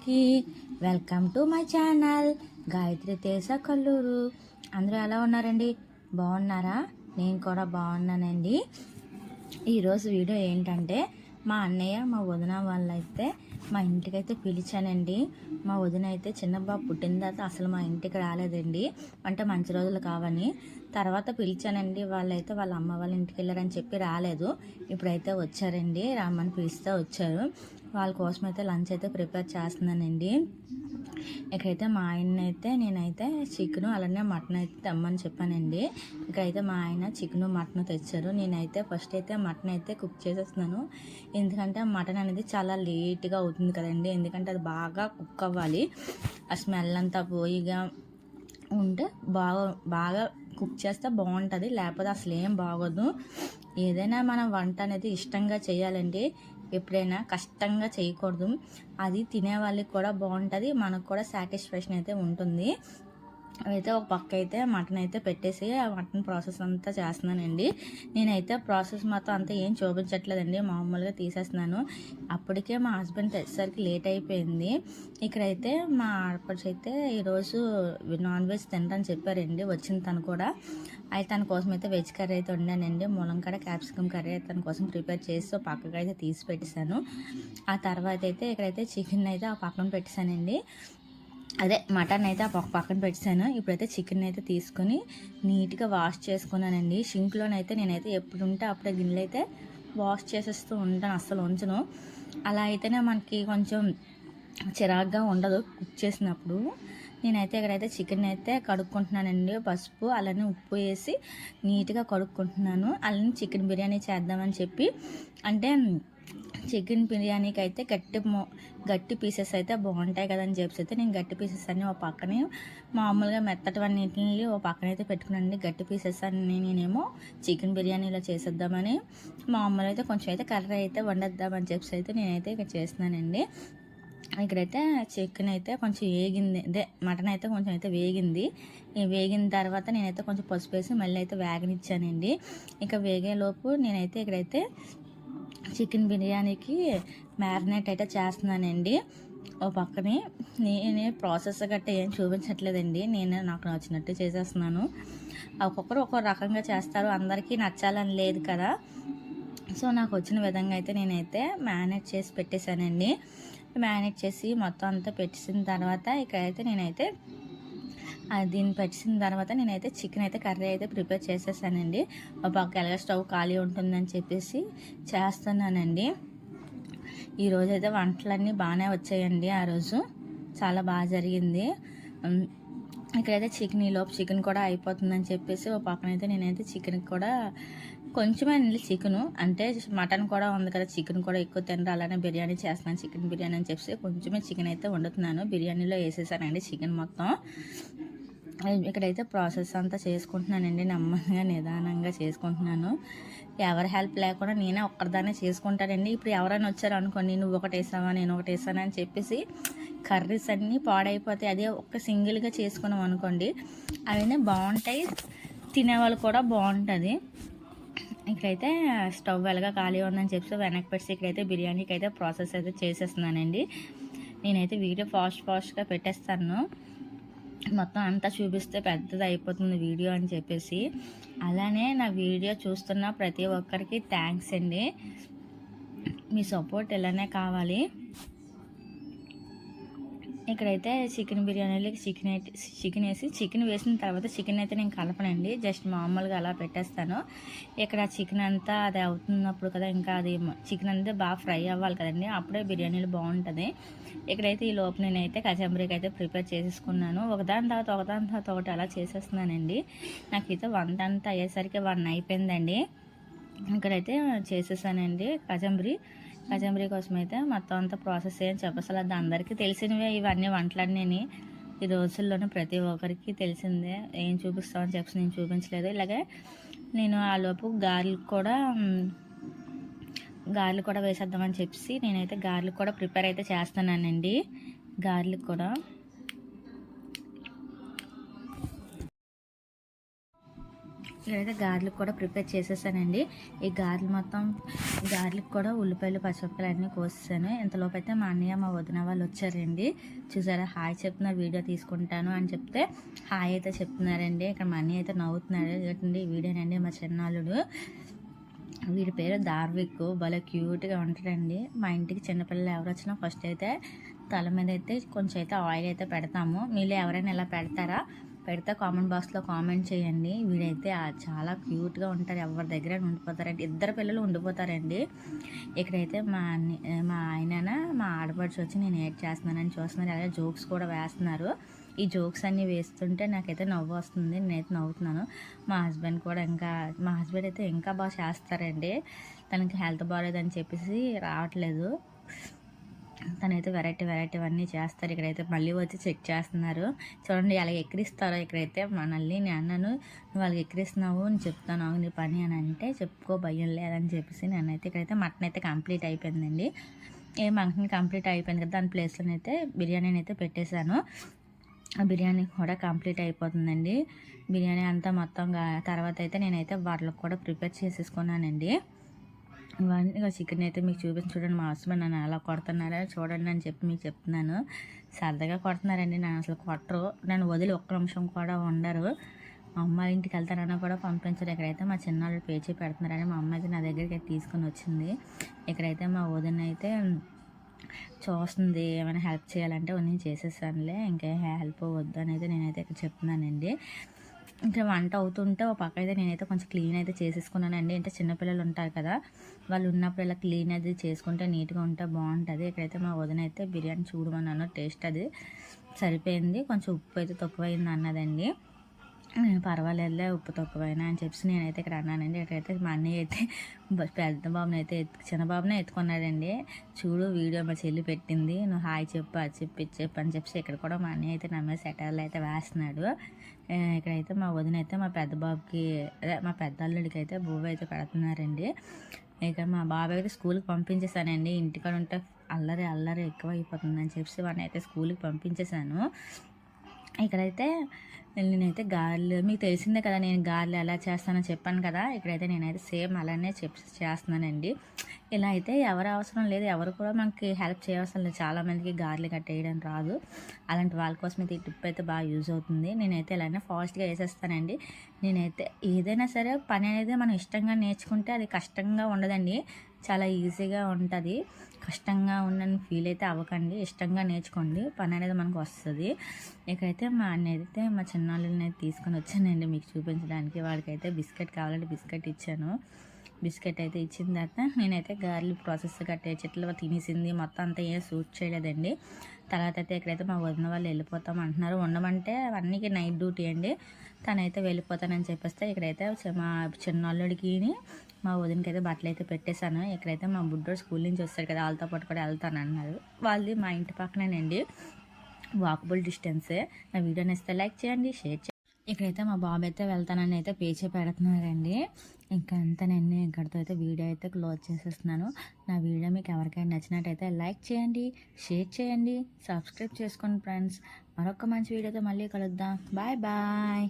అందరికీ welcome to my channel Gayatri Teja Kalluru. అందరూ ఎలా ఉన్నారండి? బాగున్నారా? నేను కూడా బాగున్నానండి. ఈరోజు వీడియో ఏంటంటే మా అన్నయ్య మా వదిన వాళ్ళైతే మా ఇంటికైతే పిలిచానండి. మా వదిన అయితే చిన్న బాబు పుట్టిన తర్వాత అసలు మా ఇంటికి రాలేదండి. అంటే మంచి రోజులు కావని. తర్వాత పిలిచానండి. వాళ్ళైతే వాళ్ళ అమ్మ వాళ్ళ ఇంటికి వెళ్ళారని చెప్పి రాలేదు. ఇప్పుడైతే వచ్చారండి. రామని పిలిస్తే వచ్చారు. వాళ్ళ కోసం అయితే లంచ్ అయితే ప్రిపేర్ చేస్తున్నానండి. ఇక్కడైతే మా ఆయన అయితే నేనైతే చికెను అలానే మటన్ అయితే తెమ్మని చెప్పానండి. ఇక్కడైతే మా ఆయన చికెను మటన్ తెచ్చారు. నేనైతే ఫస్ట్ అయితే మటన్ అయితే కుక్ చేసేస్తున్నాను. ఎందుకంటే మటన్ అనేది చాలా లేట్గా అవుతుంది కదండి. ఎందుకంటే అది బాగా కుక్ అవ్వాలి. ఆ స్మెల్ అంతా పోయిగా ఉంటే బాగా బాగా కుక్ చేస్తే బాగుంటుంది. లేకపోతే అసలు ఏం బాగోదు. ఏదైనా మనం వంట అనేది ఇష్టంగా చేయాలండి. ఎప్పుడైనా కష్టంగా చేయకూడదు. అది తినే వాళ్ళకి కూడా బాగుంటుంది. మనకు కూడా సాటిస్ఫాక్షన్ అయితే ఉంటుంది. అయితే ఒక పక్క అయితే మటన్ అయితే పెట్టేసి ఆ మటన్ ప్రాసెస్ అంతా చేస్తున్నానండి. నేనైతే ప్రాసెస్ మొత్తం అంతా ఏం చూపించట్లేదండి. మామూలుగా తీసేస్తున్నాను. అప్పటికే మా హస్బెండ్ తెచ్చేసరికి లేట్ అయిపోయింది. ఇక్కడైతే మా ఆడపడుచు అయితే ఈరోజు నాన్ వెజ్ తినరని చెప్పారండి. వచ్చిన తను కూడా. అయితే తన కోసం అయితే వెజ్ కర్రీ అయితే వండానండి. ములంకాడ క్యాప్సికమ్ కర్రీ అయితే తన కోసం ప్రిపేర్ చేసి ఒక పక్కగా అయితే తీసి పెట్టేశాను. ఆ తర్వాత అయితే ఇక్కడైతే చికెన్ అయితే ఆ పక్కన పెట్టేశానండి. అదే మటన్ అయితే ఆ పక్క- పక్కన పెట్టాను ఇప్పుడైతే చికెన్ అయితే తీసుకొని నీట్గా వాష్ చేసుకున్నానండి. షింక్లోనైతే నేనైతే ఎప్పుడు ఉంటే అప్పుడే గిన్నెలు అయితే వాష్ చేసేస్తూ ఉంటాను అస్సలు ఉంచను. అలా అయితేనే మనకి కొంచెం చిరాగ్గా ఉండదు కుక్ చేసినప్పుడు. నేనైతే ఇక్కడైతే చికెన్ అయితే కడుక్కుంటున్నానండి. పసుపు అలానే ఉప్పు వేసి నీట్గా కడుక్కుంటున్నాను. అలానే చికెన్ బిర్యానీ చేద్దామని చెప్పి. అంటే చికెన్ బిర్యానీకి అయితే గట్టి గట్టి పీసెస్ అయితే బాగుంటాయి కదని చెప్పి అయితే నేను గట్టి పీసెస్ అన్ని ఒక పక్కనే మామూలుగా మెత్తటివన్నిటిని ఓ పక్కన అయితే పెట్టుకున్నానండి. గట్టి పీసెస్ అన్ని నేనేమో చికెన్ బిర్యానీలో చేసేద్దామని మామూలు అయితే కొంచెం అయితే కర్రీ అయితే వండేద్దామని చెప్పి అయితే నేనైతే ఇక్కడ చేస్తున్నానండి. ఇక్కడైతే చికెన్ అయితే కొంచెం వేగింది అదే మటన్ అయితే కొంచెం అయితే వేగింది. వేగిన తర్వాత నేనైతే కొంచెం పసుపు వేసి మళ్ళీ అయితే వేగనిచ్చానండి. ఇక వేగేలోపు నేనైతే ఇక్కడైతే చికెన్ బిర్యానీకి మ్యారినేట్ అయితే చేస్తున్నానండి. ఓ పక్కనే నేనే ప్రాసెస్ గట్ట ఏం చూపించట్లేదండి. నేను నాకు నచ్చినట్టు చేసేస్తున్నాను. ఒక్కొక్కరు ఒక్కో రకంగా చేస్తారు. అందరికీ నచ్చాలని లేదు కదా. సో నాకు వచ్చిన విధంగా అయితే నేనైతే మ్యారినేట్ చేసి పెట్టేశానండి. మ్యారినేట్ చేసి మొత్తం అంతా పెట్టేసిన తర్వాత ఇక్కడైతే నేనైతే దీన్ని పెట్టిన తర్వాత నేనైతే చికెన్ అయితే కర్రీ అయితే ప్రిపేర్ చేసేసానండి. ఒక పక్క ఎలాగ స్టవ్ ఖాళీ ఉంటుందని చెప్పేసి చేస్తున్నానండి. ఈరోజు అయితే వంటలన్నీ బాగానే వచ్చాయండి ఆ రోజు. చాలా బాగా జరిగింది. ఇక్కడైతే చికెన్ ఈ లోపు చికెన్ కూడా అయిపోతుందని చెప్పేసి ఒక పక్కన అయితే నేనైతే చికెన్ కూడా కొంచెమే అండి చికెన్. అంటే మటన్ కూడా ఉంది కదా చికెన్ కూడా ఎక్కువ తినరు. అలానే బిర్యానీ చేస్తున్నాను చికెన్ బిర్యానీ అని చెప్పేసి కొంచెమే చికెన్ అయితే వండుతున్నాను. బిర్యానీలో వేసేసానండి చికెన్ మొత్తం. ఇక్కడైతే ప్రాసెస్ అంతా చేసుకుంటున్నానండి. నెమ్మదిగా నిదానంగా చేసుకుంటున్నాను. ఎవరి హెల్ప్ లేకుండా నేనే ఒక్కరిదానే చేసుకుంటానండి. ఇప్పుడు ఎవరైనా వచ్చారు అనుకోండి నువ్వు ఒకటి వేసావా నేను ఒకటి వేసానా అని చెప్పేసి కర్రీస్ అన్నీ పాడైపోతాయి. అదే ఒక్క సింగిల్గా చేసుకున్నాం అనుకోండి అవన్నీ బాగుంటాయి. తినేవాళ్ళు కూడా బాగుంటుంది. ఇక్కడైతే స్టవ్ వెలగా ఖాళీ ఉందని చెప్పి వెనక్కి పెట్టి ఇక్కడైతే బిర్యానీకి అయితే ప్రాసెస్ అయితే చేసేస్తున్నానండి. నేనైతే వీడియో ఫాస్ట్ ఫాస్ట్గా పెట్టేస్తాను. మొత్తం అంతా చూపిస్తే పెద్దది అయిపోతుంది వీడియో అని చెప్పేసి. అలానే నా వీడియో చూస్తున్న ప్రతి ఒక్కరికి థ్యాంక్స్ అండి. మీ సపోర్ట్ ఇలానే కావాలి. ఇక్కడైతే చికెన్ బిర్యానీలోకి చికెన్ అయితే చికెన్ వేసి చికెన్ వేసిన తర్వాత చికెన్ అయితే నేను కలపనండి. జస్ట్ మామూలుగా అలా పెట్టేస్తాను. ఇక్కడ చికెన్ అంతా అది అవుతున్నప్పుడు కదా ఇంకా అది చికెన్ అంతా బాగా ఫ్రై అవ్వాలి కదండి. అప్పుడే బిర్యానీలు బాగుంటుంది. ఇక్కడైతే ఈ లోపు నేనైతే కచంబరీకి అయితే ప్రిపేర్ చేసేసుకున్నాను. ఒకదాని తర్వాత ఒకదాని తర్వాత ఒకటి అలా చేసేస్తున్నానండి. నాకైతే వంట అంతా అయ్యేసరికి వన్ అయిపోయిందండి. ఇక్కడైతే చేసేసానండి కచంబరి. కచంబరి కోసం అయితే మొత్తం అంతా ప్రాసెస్ ఏం చెప్పసలు. అది అందరికీ తెలిసినవే ఇవన్నీ వంటలన్నీ ఈ రోజుల్లోనే ప్రతి ఒక్కరికి తెలిసిందే. ఏం చూపిస్తామని చెప్పి నేను చూపించలేదు. ఇలాగే నేను ఆ లోపు గారెలు కూడా గార్లు కూడా వేసేద్దామని చెప్పి నేనైతే గారెలు కూడా ప్రిపేర్ అయితే చేస్తున్నానండి. గారెలకు కూడా. ఇక్కడైతే గార్లిక్ కూడా ప్రిపేర్ చేసేసానండి. ఈ గార్లు మొత్తం గార్లిక్ కూడా ఉల్లిపాయలు పచ్చిమిరపకాయలు అన్నీ కోసేసాను. ఇంతలోపు అయితే మా అన్నయ్య మా వదిన వాళ్ళు వచ్చారండి. చూసారా హాయ్ చెప్తున్నారు వీడియో తీసుకుంటాను అని చెప్తే హాయ్ అయితే చెప్తున్నారండి. ఇక్కడ మా అన్నయ్య అయితే నవ్వుతున్నాడు. ఏంటండి ఈ వీడియోనండి మా చిన్నాళ్ళుడు వీడి పేరు దార్విక్. భలే క్యూట్గా ఉంటాడండి. మా ఇంటికి చిన్నపిల్లలు ఎవరు వచ్చినా ఫస్ట్ అయితే తల మీద అయితే కొంచెం అయితే ఆయిల్ అయితే పెడతాము. మీరు ఎవరైనా ఇలా పెడతారా? పెడితే కామెంట్ బాక్స్లో కామెంట్ చేయండి. వీడైతే చాలా క్యూట్గా ఉంటారు. ఎవరి దగ్గర ఉండిపోతారండి? ఇద్దరు పిల్లలు ఉండిపోతారండి. ఇక్కడైతే మా అన్ని- మా ఆయన మా ఆడపడుచు వచ్చి నేను ఏడ్ చేస్తున్నానని చూస్తున్నారు. అలాగే జోక్స్ కూడా వేస్తున్నారు. ఈ జోక్స్ అన్నీ వేస్తుంటే నాకైతే నవ్వు వస్తుంది. నేనైతే నవ్వుతున్నాను. మా హస్బెండ్ కూడా ఇంకా మా హస్బెండ్ అయితే ఇంకా బాగా చేస్తారండి. తనకి హెల్త్ బాగాలేదని చెప్పేసి రావట్లేదు. తనైతే వెరైటీ వెరైటీ అన్నీ చేస్తారు. ఇక్కడైతే మళ్ళీ వచ్చి చెక్ చేస్తున్నారు. చూడండి ఎలా ఎక్కిరిస్తారో ఇక్కడైతే మనల్ని నేను అన్నాను నువ్వు వాళ్ళకి ఎక్కిరిస్తున్నావు అని చెప్తాను. అవును నీ పని అని అంటే చెప్పుకో భయం లేదని చెప్పేసి నేనైతే ఇక్కడైతే మటన్ అయితే కంప్లీట్ అయిపోయిందండి. ఏ మటన్ కంప్లీట్ అయిపోయింది కదా దాని ప్లేస్లోనైతే అయితే బిర్యానీని అయితే పెట్టేశాను. ఆ బిర్యానీ కూడా కంప్లీట్ అయిపోతుందండి. బిర్యానీ అంతా మొత్తం తర్వాత అయితే నేనైతే వాటికి కూడా ప్రిపేర్ చేసేసుకున్నానండి. ఇవన్నీ చికెన్ అయితే మీకు చూపించి చూడండి మా హస్బెండ్ నన్ను ఎలా కొడుతున్నారా చూడండి అని చెప్పి మీకు చెప్తున్నాను. సరదాగా కొడుతున్నారండి నన్ను అసలు కొట్టరు. నన్ను వదిలి ఒక్క నిమిషం కూడా ఉండరు. మా అమ్మ ఇంటికి వెళ్తారన్నా కూడా పంపించరు. ఇక్కడైతే మా చిన్నాళ్ళు పేచీ పెడుతున్నారని మా అమ్మ అయితే నా దగ్గరికి అయితే తీసుకొని వచ్చింది. ఇక్కడైతే మా వదిన అయితే చూస్తుంది ఏమైనా హెల్ప్ చేయాలంటే నేను చేసేసానులే ఇంకే హెల్ప్ వద్దు అని అయితే నేనైతే ఇక్కడ చెప్తున్నానండి. ఇంకా వంట అవుతుంటే ఒక పక్క అయితే నేనైతే కొంచెం క్లీన్ అయితే చేసేసుకున్నానండి. అంటే చిన్నపిల్లలు ఉంటారు కదా వాళ్ళు ఉన్నప్పుడు ఇలా క్లీన్ అది చేసుకుంటే నీట్గా ఉంటే బాగుంటుంది. ఇక్కడైతే మా వదిన అయితే బిర్యానీ చూడమన్నాను టేస్ట్ అది సరిపోయింది. కొంచెం ఉప్పు అయితే తక్కువైంది అన్నదండి. పర్వాలేదులే ఉప్పు తక్కువైనా అని చెప్పి నేనైతే ఇక్కడ అన్నానండి. ఇక్కడైతే మా అన్నయ్య అయితే పెద్ద బాబుని అయితే ఎత్తు చిన్న బాబునే ఎత్తుకున్నాడండి. చూడు వీడియో మా చెల్లి పెట్టింది నువ్వు హాయ్ చెప్పు అది చెప్పి చెప్పు అని చెప్పి ఇక్కడ కూడా మా అన్నయ్య అయితే నా మీద సెటర్లు అయితే వేస్తున్నాడు. ఇక్కడైతే మా వదిన అయితే మా పెద్ద బాబుకి అదే మా పెద్ద అల్లుడికి అయితే బువ్వ అయితే పెడుతున్నారండి. ఇక మా బాబాయ్ అయితే స్కూల్కి పంపించేసానండి. ఇంటికాడ ఉంటే అల్లరి అల్లరి ఎక్కువ అయిపోతుందని చెప్పి వాడిని అయితే స్కూల్కి పంపించేశాను ఇక్కడైతే నేనైతే గార్లు మీకు తెలిసిందే కదా నేను గార్లు ఎలా చేస్తానో చెప్పాను కదా. ఇక్కడైతే నేనైతే సేమ్ అలానే చెప్ చేస్తున్నానండి. ఇలా అయితే ఎవరు అవసరం లేదు ఎవరు కూడా మనకి హెల్ప్ చేయవసరం లేదు. చాలామందికి గార్లు కట్టేయడం రాదు. అలాంటి వాళ్ళ కోసం అయితే ఈ టిప్ అయితే బాగా యూజ్ అవుతుంది. నేనైతే ఇలానే ఫాస్ట్గా వేసేస్తానండి. నేనైతే ఏదైనా సరే పని అనేది మనం ఇష్టంగా నేర్చుకుంటే అది కష్టంగా ఉండదండి. చాలా ఈజీగా ఉంటుంది. కష్టంగా ఉందని ఫీల్ అయితే అవ్వకండి. ఇష్టంగా నేర్చుకోండి. పని అనేది మనకు వస్తుంది. ఇకైతే మా అన్న అయితే మా చిన్నాళ్ళని తీసుకొని వచ్చానండి మీకు చూపించడానికి. వాడికైతే బిస్కెట్ కావాలంటే బిస్కెట్ ఇచ్చాను. బిస్కెట్ అయితే ఇచ్చిన తర్వాత నేనైతే గార్లి ప్రాసెస్ కట్టే చెట్లు తినేసింది. మొత్తం అంతా ఏం సూట్ చేయలేదండి. తర్వాత అయితే ఇక్కడైతే మా వదిన వాళ్ళు వెళ్ళిపోతాం అంటున్నారు. ఉండమంటే అవన్నీ నైట్ డ్యూటీ అండి. తనైతే వెళ్ళిపోతానని చెప్పేస్తే ఇక్కడైతే మా చిన్నోళ్ళుడికి మా వదినకి అయితే బట్టలు అయితే పెట్టేశాను. ఇక్కడైతే మా బుడ్డోడు స్కూల్ నుంచి వస్తాడు కదా వాళ్ళతో పాటు కూడా వెళ్తాను అన్నారు. వాళ్ళది మా ఇంటి పక్కనేనండి. వాకబుల్ డిస్టెన్సే నా వీడియోని ఇస్తే లైక్ చేయండి షేర్ చేయండి. ఇక్కడైతే మా బాబు అయితే వెళ్తానని అయితే పేచే పెడుతున్నారండి. ఇంకా అంతా నేను ఇక్కడితో అయితే వీడియో అయితే క్లోజ్ చేసేస్తున్నాను. నా వీడియో మీకు ఎవరికైనా నచ్చినట్టయితే లైక్ చేయండి షేర్ చేయండి సబ్స్క్రైబ్ చేసుకోండి ఫ్రెండ్స్. మరొక మంచి వీడియోతో మళ్ళీ కలుద్దాం. Bye bye.